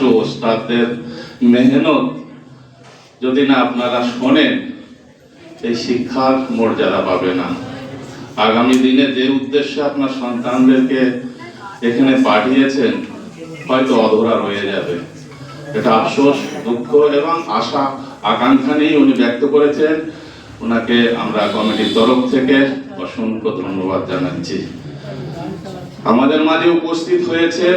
কষ্ট ওস্তাদদের মেহনত। যদি না আপনারা শোনেন, এই শিক্ষার মর্যাদা পাবে না। আগামী দিনে যে উদ্দেশ্যে আপনার সন্তানদেরকে এখানে পাঠিয়েছেন, হয়তো অধরা রয়ে যাবে। এটা আফসোস, দুঃখ এবং আশা, আকাঙ্ক্ষা নিয়েই উনি ব্যক্ত করেছেন। ওনাকে আমরা কমিটির তরফ থেকে অসংখ্য ধন্যবাদ জানাচ্ছি। আমাদের মাঝে উপস্থিত হয়েছেন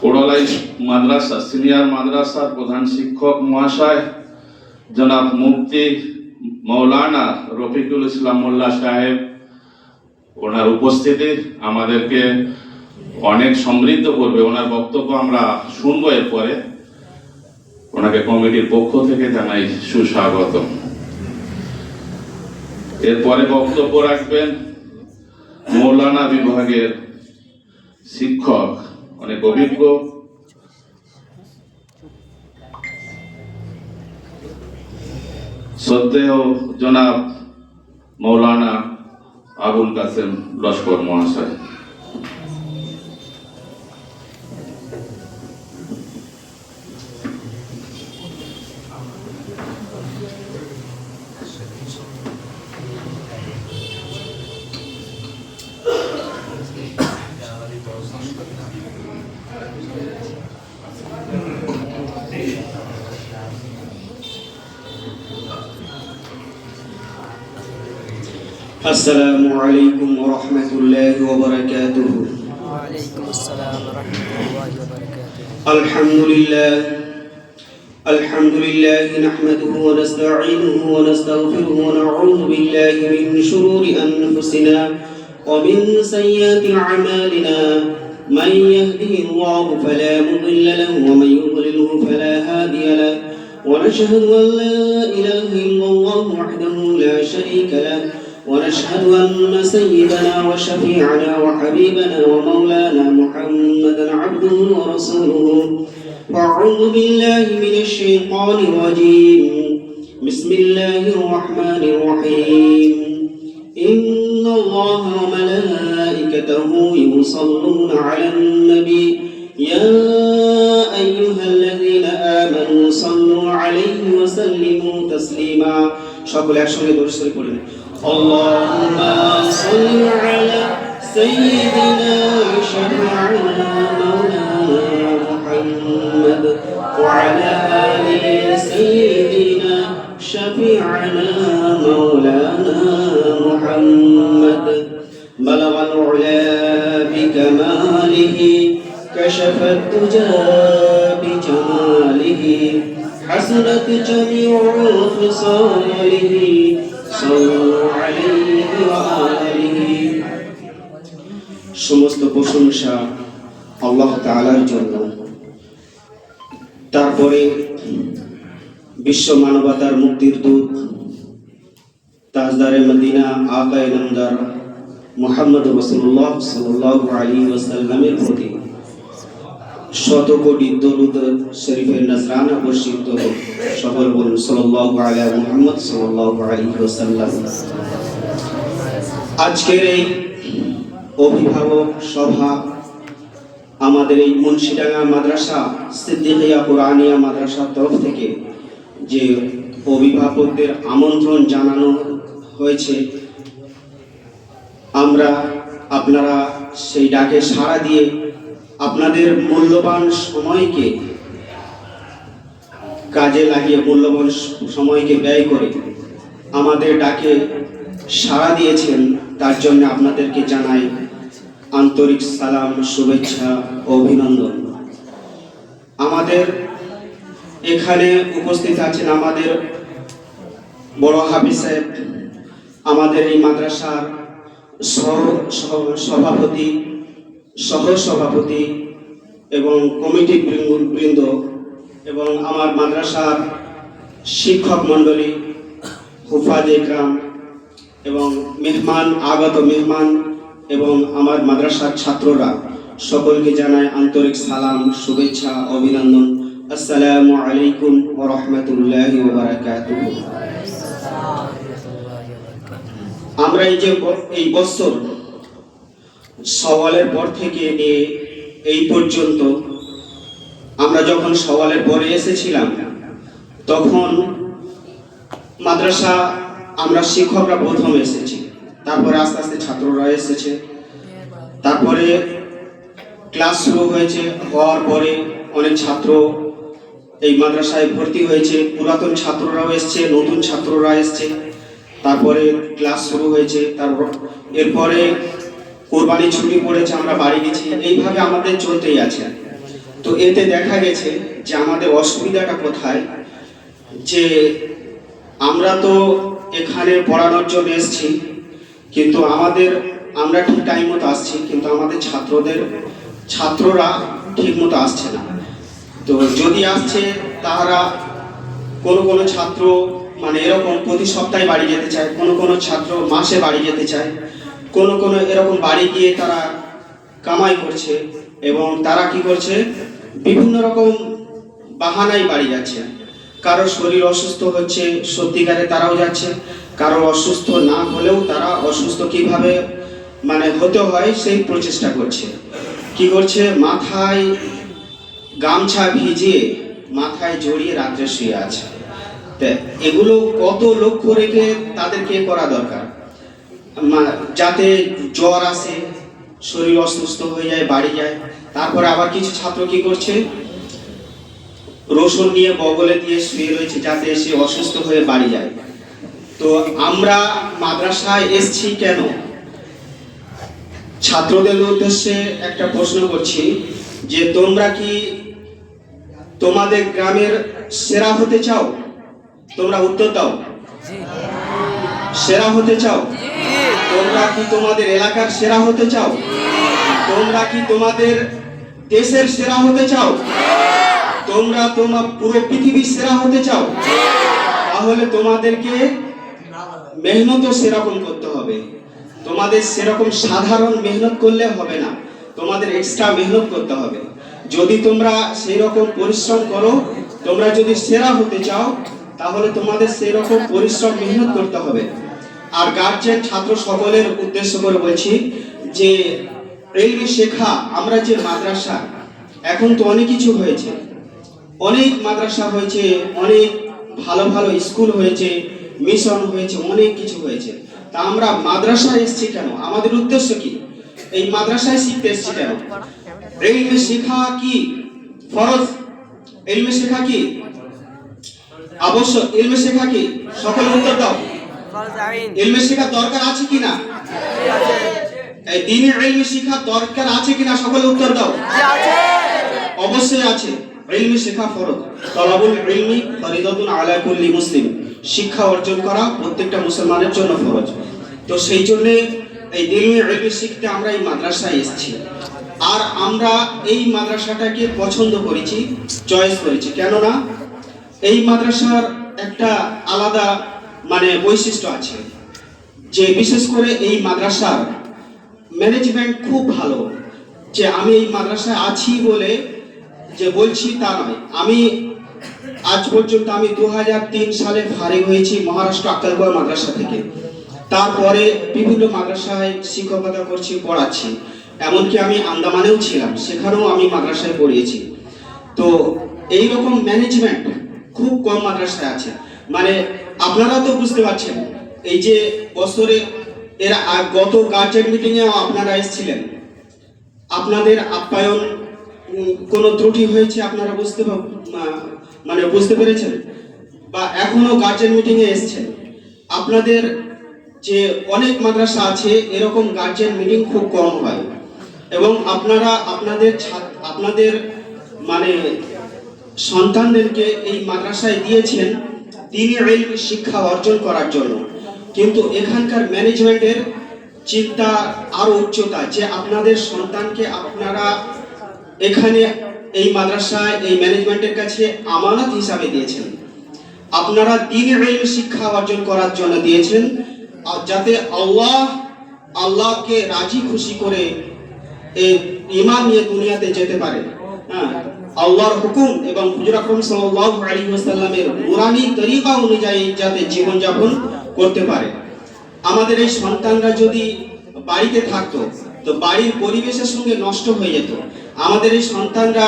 কোড়ালাই মাদ্রাসা, সিনিয়র মাদ্রাসার প্রধান শিক্ষক মহাশয় জনাব মুফতি মৌলানা রফিকুল ইসলাম মোল্লা সাহেব, ওনার উপস্থিতি আমাদেরকে অনেক সমৃদ্ধ করবে। ওনার বক্তব্য আমরা শুনব এরপরে। ওনাকে কমিটির পক্ষ থেকে জানাই সুস্বাগত এরপরে বক্তব্য রাখবেন মৌলানা বিভাগের শিক্ষক অনেক অভিজ্ঞ শ্রদ্ধেয় জনাব মৌলানা আবুল কাসেম লস্কর মহাশয়। السلام عليكم ورحمة الله وبركاته. وعليكم السلام ورحمة الله وبركاته الحمد لله. الحمد لله نحمده ونستعينه ونستغفره ونعوذ بالله من شرور أنفسنا ومن سيئات أعمالنا. من يهده الله فلا مضل له ومن يضلله فلا هادي له. ونشهد أن لا إله إلا الله وحده لا شريك له. ونشهد أن سيدنا وشفيعنا وحبيبنا ومولانا محمدا عبده ورسوله وأعوذ بالله من الشيطان الرجيم بسم الله الرحمن الرحيم إن الله وملائكته يصلون على النبي يا أيها الذين آمنوا صلوا عليه وسلموا تسليما সকলে একসঙ্গে দরুদ শরীফ পড়বেন اللهم صل على سيدنا شفيعنا مولانا محمد وعلى آل سيدنا شفيعنا مولانا محمد بلغ العلا بكماله كشف الدجى بجماله حسنت جميع خصاله সমস্ত প্রশংসা আল্লাহ তাআলার জন্য। তারপরে বিশ্ব মানবতার মুক্তির দূত, তাজদারে মদিনা আকায় নামদার মোহাম্মদ রসুল্লাহ সাল্লাহ আলী ওয়াসাল্লামের প্রতি। শত কোটি দরুদ শরীফের নজরানা বর্ষিত সকল বলুন সাল্লাহ আলা মুহাম্মদ সাল্লাহ আলী ওয়াসাল্লাম। আজকের এই অভিভাবক সভা, আমাদের এই মুন্সিডাঙ্গা মাদ্রাসা, সিদ্দিকিয়া কোরআনিয়া মাদ্রাসার তরফ থেকে যে অভিভাবকদের আমন্ত্রণ জানানো হয়েছে, আমরা আপনারা সেই ডাকে সাড়া দিয়ে আপনাদের মূল্যবান সময়কে কাজে লাগিয়ে, মূল্যবান সময়কে ব্যয় করে আমাদের ডাকে সাড়া দিয়েছেন, তার জন্য আপনাদেরকে জানাই আন্তরিক সালাম, শুভেচ্ছা অভিনন্দন। আমাদের এখানে উপস্থিত আছেন আমাদের বড় হাফিজ সাহেব, আমাদের এই মাদ্রাসার সভাপতি সহ সভাপতি এবং কমিটি বৃন্দ- এবং আমার মাদ্রাসার শিক্ষক মণ্ডলী হুফাজ একরাম এবং মেহমান, আগত মেহমান এবং আমার মাদ্রাসার ছাত্ররা সকলকে জানায় আন্তরিক সালাম, শুভেচ্ছা, অভিনন্দন। আসসালামু আলাইকুম ওয়া রাহমাতুল্লাহি আমরা এই যে এই বছর সওয়ালের পর থেকে এই পর্যন্ত আমরা যখন সওয়ালের পরে এসেছিলাম, তখন মাদ্রাসা আমরা শিক্ষকরা প্রথম এসেছি। তারপরে আস্তে আস্তে ছাত্ররা এসেছে। তারপরে ক্লাস শুরু হয়েছে, হওয়ার পরে অনেক ছাত্র এই মাদ্রাসায় ভর্তি হয়েছে। পুরাতন ছাত্ররাও এসছে, নতুন ছাত্ররা এসছে। তারপরে ক্লাস শুরু হয়েছে, তারপর এরপরে কোরবানি ছুটি পড়েছে, আমরা বাড়ি গেছি। এইভাবে আমাদের চলতেই আছে। তো এতে দেখা গেছে যে আমাদের অসুবিধাটা কোথায়, যে আমরা তো এখানে পড়ানোর জন্য এসেছি, কিন্তু আমাদের, আমরা ঠিক টাইম মতো আসছি, কিন্তু আমাদের ছাত্রদের, ছাত্ররা ঠিক মতো আসছে না। তো যদি আসছে তারা কোনো কোনো ছাত্র মানে এরকম প্রতি সপ্তাহে বাড়ি যেতে চায়, কোনো কোনো ছাত্র মাসে বাড়ি যেতে চায় কোনো কোনো এরকম বাড়ি গিয়ে তারা কামাই করছে এবং তারা কি করছে? বিভিন্ন রকম বাহানায় বাড়ি যাচ্ছে। কারও শরীর অসুস্থ হচ্ছে, সত্যিকারে তারাও যাচ্ছে। কারও অসুস্থ না হলেও তারা অসুস্থ কীভাবে মানে হতে হয় সেই প্রচেষ্টা করছে। কি করছে? মাথায় গামছা ভিজিয়ে মাথায় জড়িয়ে রাত্রে শুয়ে আছে। এগুলো কত লক্ষ্য রেখে তাদেরকে করা দরকার? যাতে জ্বর আসে শরীর অসুস্থ হয়ে যায় বাড়ি যায়। তারপরে আবার কিছু ছাত্র কি করছে? রসুন নিয়ে বগলে দিয়ে শুয়ে রয়েছে যাতে সে অসুস্থ হয়ে বাড়ি যায়। তো আমরা মাদ্রাসায় এসছি কেন? ছাত্রদের উদ্দেশ্যে একটা প্রশ্ন করছি যে তোমরা কি তোমাদের গ্রামের সেরা হতে চাও? তোমরা উত্তর দাও। সেরা হতে চাও? তোমরা কি তোমাদের এলাকার সেরা হতে চাও? তোমরা কি তোমাদের দেশের সেরা হতে চাও? তোমরা তোমার পুরো পৃথিবীর সেরা হতে চাও? তাহলে তোমাদেরকে মেহনতও সেরকম করতে হবে। তোমাদের সেরকম সাধারণ মেহনত করলে হবে না। তোমাদের এক্সট্রা মেহনত করতে হবে। যদি তোমরা সেই রকম পরিশ্রম করো, তোমরা যদি সেরা হতে চাও, তাহলে তোমাদের সেই রকম পরিশ্রম, মেহনত করতে হবে। আর গার্জেন ছাত্র সকলের উদ্দেশ্য করে বলছি যে এই শেখা, আমরা যে মাদ্রাসা, এখন তো অনেক কিছু হয়েছে। অনেক মাদ্রাসা হয়েছে, অনেক ভালো ভালো স্কুল হয়েছে, মিশন হয়েছে, অনেক কিছু হয়েছে। তা আমরা মাদ্রাসায় এসেছি কেন? আমাদের উদ্দেশ্য কি? এই মাদ্রাসায় শিখতে এসেছি কেন? এলমে শেখা কি? ফরজ? এলমে শেখা কি? আবশ্যক? এলমে শেখা কি? সকল উত্তর দাও। ফরজ আইন দরকার আছে কিনা? এই দিনের এলমে শেখা দরকার আছে কিনা সকলে উত্তর দাও। অবশ্যই আছে। ইলমি শেখা ফরজ। তলাবুল ইলমি ফরিদাতুন আলা কুল্লি মুসলিম। শিক্ষা অর্জন করা প্রত্যেকটা মুসলমানের জন্য ফরজ। তো সেই জন্য এই দিলমি ইলমি শিখতে আমরা এই মাদ্রাসায় এসেছি। আর আমরা এই মাদ্রাসাটাকে পছন্দ করেছি চয়েস করেছি। কেননা এই মাদ্রাসার একটা আলাদা মানে বৈশিষ্ট্য আছে। যে বিশেষ করে এই মাদ্রাসার ম্যানেজমেন্ট খুব ভালো। যে আমি এই মাদ্রাসায় আছি বলে যে বলছি তা নয়। আমি আজ পর্যন্ত আমি দু হাজার তিন সালে ফারিগ হয়েছি মহারাষ্ট্র আক্কালগড় মাদ্রাসা থেকে। তারপরে বিভিন্ন মাদ্রাসায় শিক্ষকতা করছি, পড়াচ্ছি। এমনকি আমি আন্দামানেও ছিলাম, সেখানেও আমি মাদ্রাসায় পড়িয়েছি। তো এই রকম ম্যানেজমেন্ট খুব কম মাদ্রাসায় আছে। মানে আপনারা তো বুঝতে পারছেন, এই যে বছরে এর গত গার্জেন মিটিংয়েও আপনারা এসেছিলেন। আপনাদের আপ্যায়ন কোনো ত্রুটি হয়েছে আপনারা বুঝতে মানে বুঝতে পেরেছেন? বা এখনও গার্জেন মিটিং এ এসেছেন? আপনাদের যে অনেক মাদ্রাসা আছে, এরকম গার্জেন মিটিং খুব কম হয়। এবং আপনারা আপনাদের আপনাদের মানে সন্তানদেরকে এই মাদ্রাসায় দিয়েছেন তিনি শিক্ষা অর্জন করার জন্য। কিন্তু এখানকার ম্যানেজমেন্টের চিন্তা আরও উচ্চতা, যে আপনাদের সন্তানকে আপনারা এখানে এই মাদ্রাসায়, এই ম্যানেজমেন্টের কাছে আমানত হিসাবে দিয়েছেন। আপনারা দিন ইলম শিক্ষা অর্জন করার জন্য দিয়েছেন যাতে আল্লাহ, আল্লাহকে রাজি খুশি করে এই ইমান নিয়ে দুনিয়াতে যেতে পারে। হ্যাঁ আল্লাহর হুকুম এবং হুজুর আকরম সাল্লাল্লাহু আলাইহি ওয়াসাল্লামের নুরানি তরিকা অনুযায়ী যাতে জীবনযাপন করতে পারে। আমাদের এই সন্তানরা যদি বাড়িতে থাকতো, তো বাড়ির পরিবেশের সঙ্গে নষ্ট হয়ে যেত। আমাদের এই সন্তানরা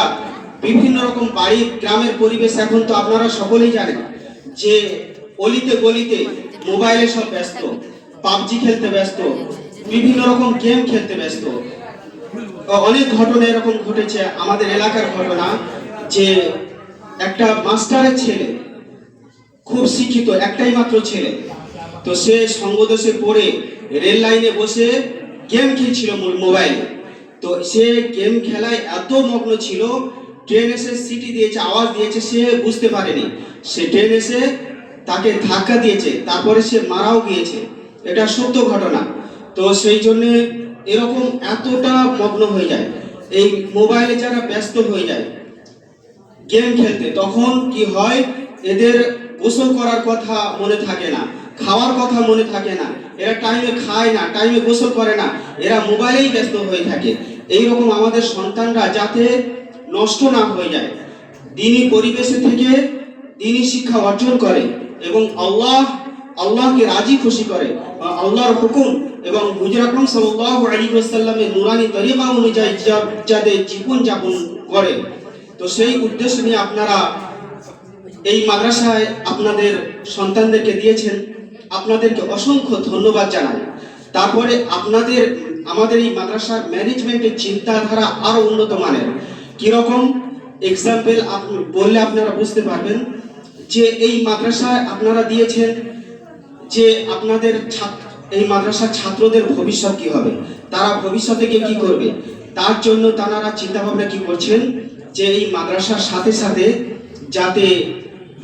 বিভিন্ন রকম বাড়ির গ্রামের পরিবেশ এখন তো আপনারা সকলেই জানেন যে অলিতে গলিতে মোবাইলে সব ব্যস্ত, পাবজি খেলতে ব্যস্ত, বিভিন্ন রকম গেম খেলতে ব্যস্ত। অনেক ঘটনা এরকম ঘটেছে। আমাদের এলাকার ঘটনা যে একটা মাস্টারের ছেলে, খুব শিক্ষিত, একটাই মাত্র ছেলে, তো সে সঙ্গদোষে পড়ে রেল লাইনে বসে গেম খেলছিল মোবাইলে। তো সে গেম খেলায় এত মগ্ন ছিল, ট্রেন এসে সিটি দিয়েছে, আওয়াজ দিয়েছে, সে বুঝতে পারেনি। সে ট্রেন এসে তাকে ধাক্কা দিয়েছে, তারপরে সে মারাও গিয়েছে। এটা সত্য ঘটনা। তো সেই জন্যে এরকম এতটা মগ্ন হয়ে যায়। এই মোবাইলে যারা ব্যস্ত হয়ে যায় গেম খেলতে, তখন কি হয়? এদের গোসল করার কথা মনে থাকে না, খাওয়ার কথা মনে থাকে না, এরা টাইমে খায় না টাইমে গোসল করে না, এরা মোবাইলেই ব্যস্ত হয়ে থাকে। এই রকম আমাদের সন্তানরা যাতে নষ্ট না হয়ে যায় দিনই পরিবেশে থেকে দিনই শিক্ষা অর্জন করে এবং আল্লাহ আল্লাহকে রাজি, খুশি করে আল্লাহর হুকুম এবং হুজুর আকরম সাল্লাল্লাহু আলাইহি ওয়াসাল্লামের নুরানি তরিকা অনুযায়ী যা- যাতে জীবন যাপন করে। তো সেই উদ্দেশ্য নিয়ে আপনারা এই মাদ্রাসায় আপনাদের সন্তানদেরকে দিয়েছেন। আপনাদেরকে অসংখ্য ধন্যবাদ জানাই। তারপরে আপনাদের, আমাদের এই মাদ্রাসার ম্যানেজমেন্টের চিন্তাধারা আরও উন্নত মানের। কীরকম? এক্সাম্পল বললে আপনারা বুঝতে পারবেন যে এই মাদ্রাসায় আপনারা দিয়েছেন যে আপনাদের এই মাদ্রাসার ছাত্রদের ভবিষ্যৎ কি হবে? তারা ভবিষ্যতে গিয়ে কি করবে? তার জন্য তারা চিন্তা ভাবনা কি করছেন? যে এই মাদ্রাসার সাথে সাথে যাতে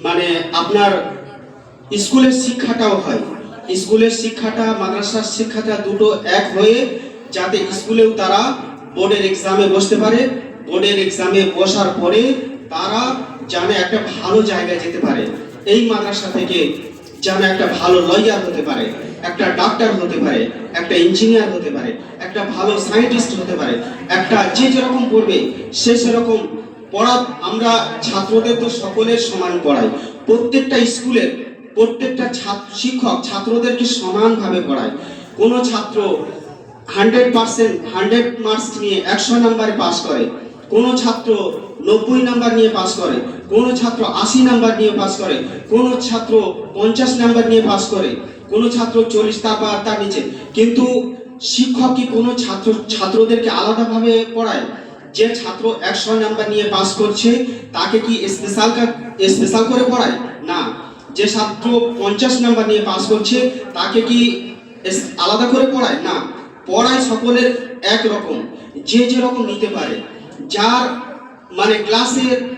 মানে আপনার স্কুলের শিক্ষাটাও হয়। স্কুলের শিক্ষাটা, মাদ্রাসার শিক্ষাটা দুটো এক হয়ে যাতে স্কুলেও তারা বোর্ডের এক্সামে বসতে পারে। বোর্ডের এক্সামে বসার পরে তারা যেন একটা ভালো জায়গায় যেতে পারে। এই মাদ্রাসা থেকে যেন একটা ভালো লয়ার হতে পারে, একটা ডাক্তার হতে পারে, একটা ইঞ্জিনিয়ার হতে পারে, একটা ভালো সায়েন্টিস্ট হতে পারে। একটা যে যেরকম পড়বে সে সেরকম পড়া আমরা ছাত্রদের তো সকলের সমান পড়াই। প্রত্যেকটা স্কুলের প্রত্যেকটা ছাত্র, শিক্ষক ছাত্রদেরকে সমানভাবে পড়ায়। কোনো ছাত্র হান্ড্রেড পার্সেন্ট হান্ড্রেড মার্কস নিয়ে একশো নাম্বারে পাস করে। কোনো ছাত্র নব্বই নাম্বার নিয়ে পাস করে। কোনো ছাত্র আশি নাম্বার নিয়ে পাস করে, কোনো ছাত্র পঞ্চাশ নাম্বার নিয়ে পাস করে, কোনো ছাত্র চল্লিশ তার বা তার নিচে। কিন্তু শিক্ষক কি কোনো ছাত্র, ছাত্রদেরকে আলাদাভাবে পড়ায়? যে ছাত্র একশো নাম্বার নিয়ে পাস করছে, তাকে কি স্পেশাল স্পেশাল করে পড়ায়? না। যে ছাত্র পঞ্চাশ নাম্বার নিয়ে পাস করছে, তাকে কি আলাদা করে পড়ায়? না। পড়ায় সকলের এক রকম, যে যেরকম নিতে পারে। যার মানে ক্লাসের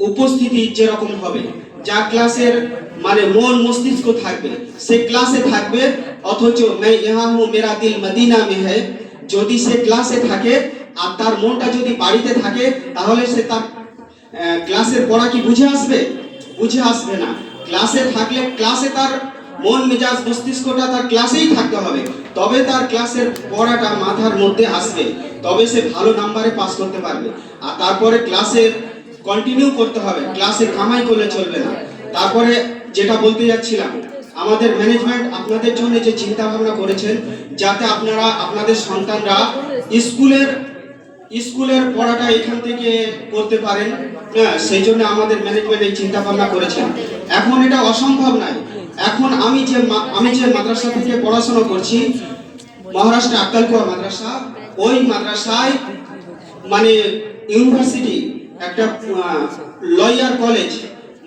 উপস্থিতি যেরকম হবে যা ক্লাসের মানে মন মস্তিষ্ক থাকবে সে ক্লাসে থাকবে অথচ मैं यहाँ हूँ मेरा दिल मदीना में है যদি সে ক্লাসে থাকে আর তার মনটা যদি বাড়িতে থাকে তাহলে সে তার আহ, ক্লাসের পড়া কি বুঝে আসবে বুঝে আসবে না ক্লাসে থাকলে ক্লাসে তার মন মেজাজ মস্তিষ্কটা তার ক্লাসেই থাকতে হবে তবে তার ক্লাসের পড়াটা মাথার মধ্যে আসবে তবে সে ভালো নাম্বারে পাস করতে পারবে আর তারপরে ক্লাসের কন্টিনিউ করতে হবে। ক্লাসে কামাই করলে চলবে না। তারপরে যেটা বলতে যাচ্ছিলাম, আমাদের ম্যানেজমেন্ট আপনাদের জন্য যে চিন্তা ভাবনা করেছেন, যাতে আপনারা, আপনাদের সন্তানরা স্কুলের স্কুলের পড়াটা এখান থেকে করতে পারেন। হ্যাঁ সেই জন্য আমাদের ম্যানেজমেন্ট এই চিন্তা ভাবনা করেছেন। এখন এটা অসম্ভব নয়। এখন আমি যে আমি যে মাদ্রাসা থেকে পড়াশোনা করছি মহারাষ্ট্র আক্কালকুয়া মাদ্রাসা, ওই মাদ্রাসায় মানে ইউনিভার্সিটি একটা লয়ার কলেজ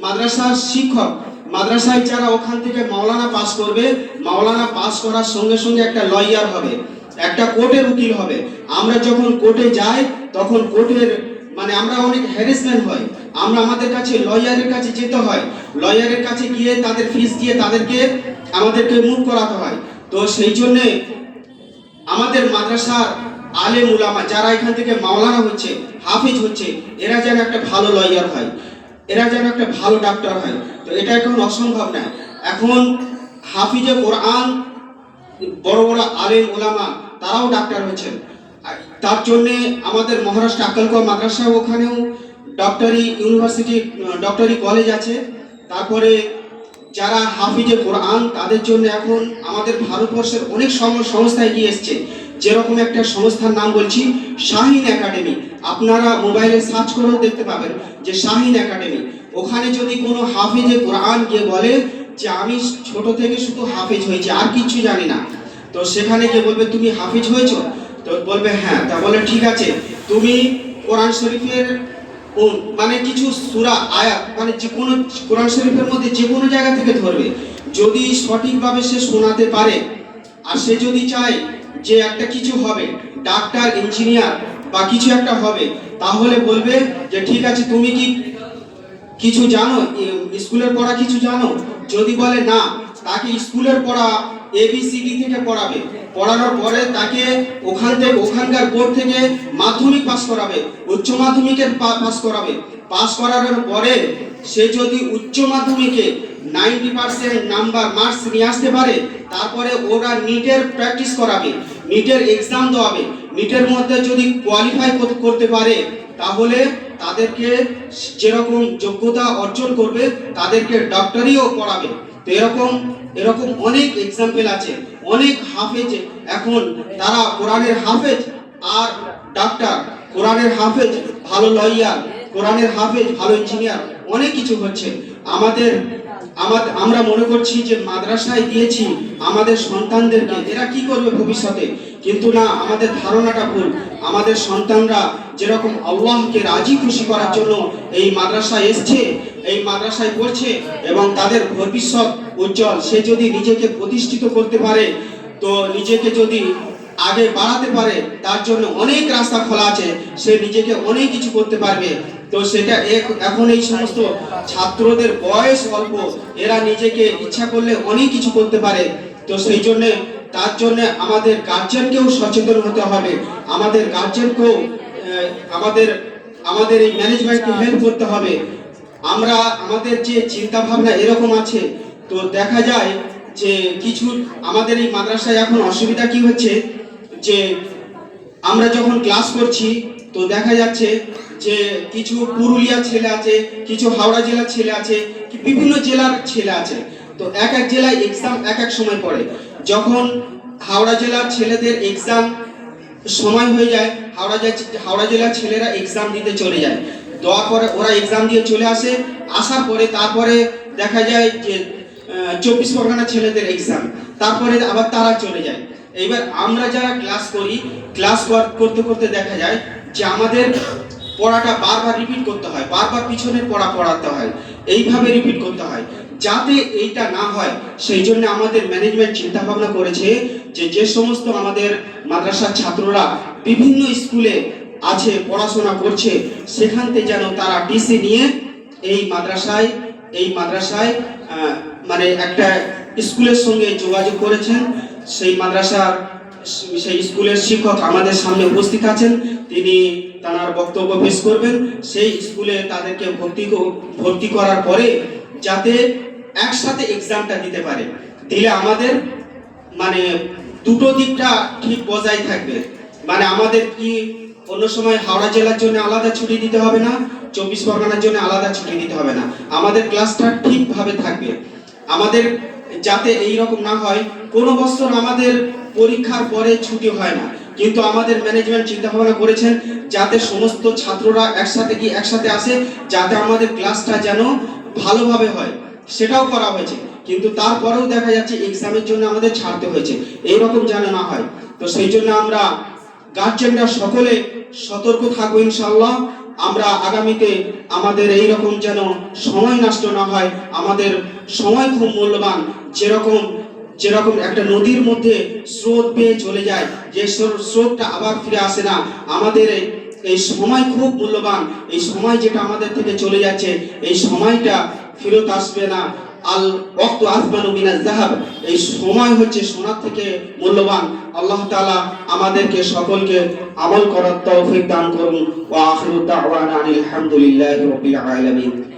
মাদ্রাসার শিক্ষক। মাদ্রাসায় যারা ওখান থেকে মাওলানা পাস করবে, মাওলানা পাস করার সঙ্গে সঙ্গে একটা লয়ার হবে, একটা কোর্টের উকিল হবে। আমরা যখন কোর্টে যাই, তখন কোর্টের মানে আমরা অনেক হ্যারাসমেন্ট হয়। আমরা আমাদের কাছে লয়ারের কাছে যেতে হয়। লয়ারের কাছে গিয়ে তাদের ফিস দিয়ে তাদেরকে, আমাদেরকে মুখ করাতে হয়। তো সেই জন্যে আমাদের মাদ্রাসার আলেম উলামা, যারা এখান থেকে মাওলানা হচ্ছে হাফিজ হচ্ছে, এরা যেন একটা ভালো লয়ার হয়, এরা যেন একটা ভালো ডাক্তার হয়। তো এটা এখন অসম্ভব না। এখন হাফিজে কোরআন, বড় বড় আলেম ওলামা, তারাও ডাক্তার হয়েছেন। তার জন্যে আমাদের মহারাষ্ট্র আক্কালকুয়া মাদ্রাসা ওখানেও ডক্টরি ইউনিভার্সিটি ডক্টরি কলেজ আছে। তারপরে যারা হাফিজে কোরআন, তাদের জন্য এখন আমাদের ভারতবর্ষের অনেক সংস্থা এগিয়ে এসছে। যেরকম একটা সংস্থার নাম বলছি, শাহিন একাডেমি। আপনারা মোবাইলে সার্চ করেও দেখতে পাবেন যে শাহিন একাডেমি। ওখানে যদি কোনো হাফিজে কোরআন গিয়ে বলে যে আমি ছোট থেকে শুধু হাফিজ হয়েছি, আর কিছু জানি না। তো সেখানে গিয়ে বলবে, তুমি হাফিজ হয়েছো? তো বলবে হ্যাঁ। তা বলে, ঠিক আছে। তুমি কোরআন শরীফের মানে কিছু সুরা, আয়াত মানে যে কোনো, কোরআন শরীফের মধ্যে যে কোনো জায়গা থেকে ধরবে। যদি সঠিকভাবে সে শোনাতে পারে, আর সে যদি চায় যে একটা কিছু হবে, ডাক্তার, ইঞ্জিনিয়ার বা কিছু একটা হবে, তাহলে বলবে যে, ঠিক আছে, তুমি কি কিছু জানো? স্কুলের পড়া কিছু জানো? যদি বলে, না, তাকে স্কুলের পড়া এবিসিডি থেকে পড়াবে। পড়ানোর পরে তাকে ওখান থেকে, ওখানকার বোর্ড থেকে মাধ্যমিক পাস করাবে, উচ্চ মাধ্যমিকের পাস করাবে। পাস করানোর পরে সে যদি উচ্চ মাধ্যমিকে নাইনটি পার্সেন্ট নাম্বার মার্কস নিয়ে আসতে পারে, তারপরে ওরা নিটের প্র্যাকটিস করাবে, নিটের এক্সাম দেওয়াবে। নিটের মধ্যে যদি কোয়ালিফাই করতে পারে, তাহলে তাদেরকে যেরকম যোগ্যতা অর্জন করবে, তাদেরকে ডক্টরিও পড়াবে। তো এরকম এরকম অনেক এক্সাম্পল আছে। অনেক হাফেজ এখন, তারা কোরআনের হাফেজ আর ডাক্তার কোরআনের হাফেজ ভালো লয়ার কোরআনের হাফেজ ভালো ইঞ্জিনিয়ার অনেক কিছু হচ্ছে। আমাদের আমাদের আমরা মনে করছি যে মাদ্রাসায় দিয়েছি আমাদের সন্তানদেরকে, এরা কি করবে ভবিষ্যতে? কিন্তু না, আমাদের ধারণাটা ভুল। আমাদের সন্তানরা যেরকম আল্লাহকে রাজি খুশি করার জন্য এই মাদ্রাসায় এসছে, এই মাদ্রাসায় পড়ছে এবং তাদের ভবিষ্যৎ উজ্জ্বল, সে যদি নিজেকে প্রতিষ্ঠিত করতে পারে, তো নিজেকে যদি আগে বাড়াতে পারে, তার জন্য অনেক রাস্তা খোলা আছে, সে নিজেকে অনেক কিছু করতে পারবে। তো সেটা এখন এই সমস্ত ছাত্রদের বয়স অল্প, এরা নিজেকে ইচ্ছা করলে অনেক কিছু করতে পারে। তো সেই জন্য, তার জন্য আমাদের গার্জেনকেও সচেতন হতে হবে। আমাদের গার্জেনকেও আমাদের আমাদের এই ম্যানেজমেন্টকে হেল্প করতে হবে। আমরা, আমাদের যে চিন্তা ভাবনা এরকম আছে, তো দেখা যায় যে কিছু, আমাদের এই মাদ্রাসায় এখন অসুবিধা কি হচ্ছে? যে আমরা যখন ক্লাস করছি, তো দেখা যাচ্ছে যে কিছু পুরুলিয়া ছেলে আছে, কিছু হাওড়া জেলার ছেলে আছে বিভিন্ন জেলার ছেলে আছে। তো এক এক জেলায় এক্সাম এক এক সময় পড়ে। যখন হাওড়া জেলার ছেলেদের এক্সাম সময় হয়ে যায়, হাওড়া হাওড়া জেলার ছেলেরা এক্সাম দিতে চলে যায়। দেওয়ার পরে ওরা এক্সাম দিয়ে চলে আসে। আসার পরে তারপরে দেখা যায় যে চব্বিশ পরগনা ছেলেদের এক্সাম তারপরে আবার তারা চলে যায়। এইবার আমরা যারা ক্লাস করি ক্লাস করতে করতে দেখা যায় যে আমাদের পড়াটা বারবার রিপিট করতে হয়, বারবার পিছনের পড়া পড়াতে হয়, এইভাবে রিপিট করতে হয়। যাতে এইটা না হয়, সেই জন্য আমাদের ম্যানেজমেন্ট চিন্তা ভাবনা করেছে যে যে সমস্ত আমাদের মাদ্রাসার ছাত্ররা বিভিন্ন স্কুলে আছে, পড়াশোনা করছে, সেখান থেকে যেন তারা ডিসি নিয়ে এই মাদ্রাসায় এই মাদ্রাসায় মানে একটা স্কুলের সঙ্গে যোগাযোগ করেছেন। সেই মাদ্রাসার সেই স্কুলের শিক্ষক আমাদের সামনে উপস্থিত আছেন। তিনি তার বক্তব্য পেশ করবেন। সেই স্কুলে তাদেরকে ভর্তি ভর্তি করার পরে যাতে একসাথে এক্সামটা দিতে পারে। দিলে আমাদের মানে দুটো দিকটা ঠিক বজায় থাকবে। মানে আমাদের কি অন্য সময় হাওড়া জেলার জন্য আলাদা ছুটি দিতে হবে না, চব্বিশ পরগনার জন্য আলাদা ছুটি দিতে হবে না। আমাদের ক্লাসটা ঠিকভাবে থাকবে। আমাদের যাতে এই রকম না হয়, কোনো বছর আমাদের পরীক্ষার পরে ছুটি হয় না। কিন্তু আমাদের ম্যানেজমেন্ট চিন্তা ভাবনা করেছেন যাতে সমস্ত ছাত্ররা একসাথে কি একসাথে আসে, যাতে আমাদের ক্লাসটা যেন ভালোভাবে হয়। সেটাও করা হয়েছে। কিন্তু তারপরেও দেখা যাচ্ছে এক্সামের জন্য আমাদের ছাড়তে হয়েছে। এই রকম যেন না হয়। তো সেই জন্য আমরা গার্জেনরা সকলে সতর্ক থাকব ইনশাল্লাহ আমরা আগামীতে আমাদের এই রকম যেন সময় নষ্ট না হয়, আমাদের সময় খুব মূল্যবান। যেরকম যেরকম একটা নদীর মধ্যে স্রোত পেয়ে চলে যায়, যে স্রোতটা আবার ফিরে আসে না। আমাদের এই- সময় খুব মূল্যবান। এই সময় যেটা আমাদের থেকে চলে যাচ্ছে, এই সময়টা ফেরত আসবে না। আল ওয়াক্তু আসমানু মিনাজ যাহাব। এই সময় হচ্ছে সোনার থেকে মূল্যবান। আল্লাহ তাআলা আমাদেরকে সকলকে আমল করার তৌফিক দান করুন। ওয়া আখিরু দাওয়ানা আনিল হামদুলিল্লাহি রাব্বিল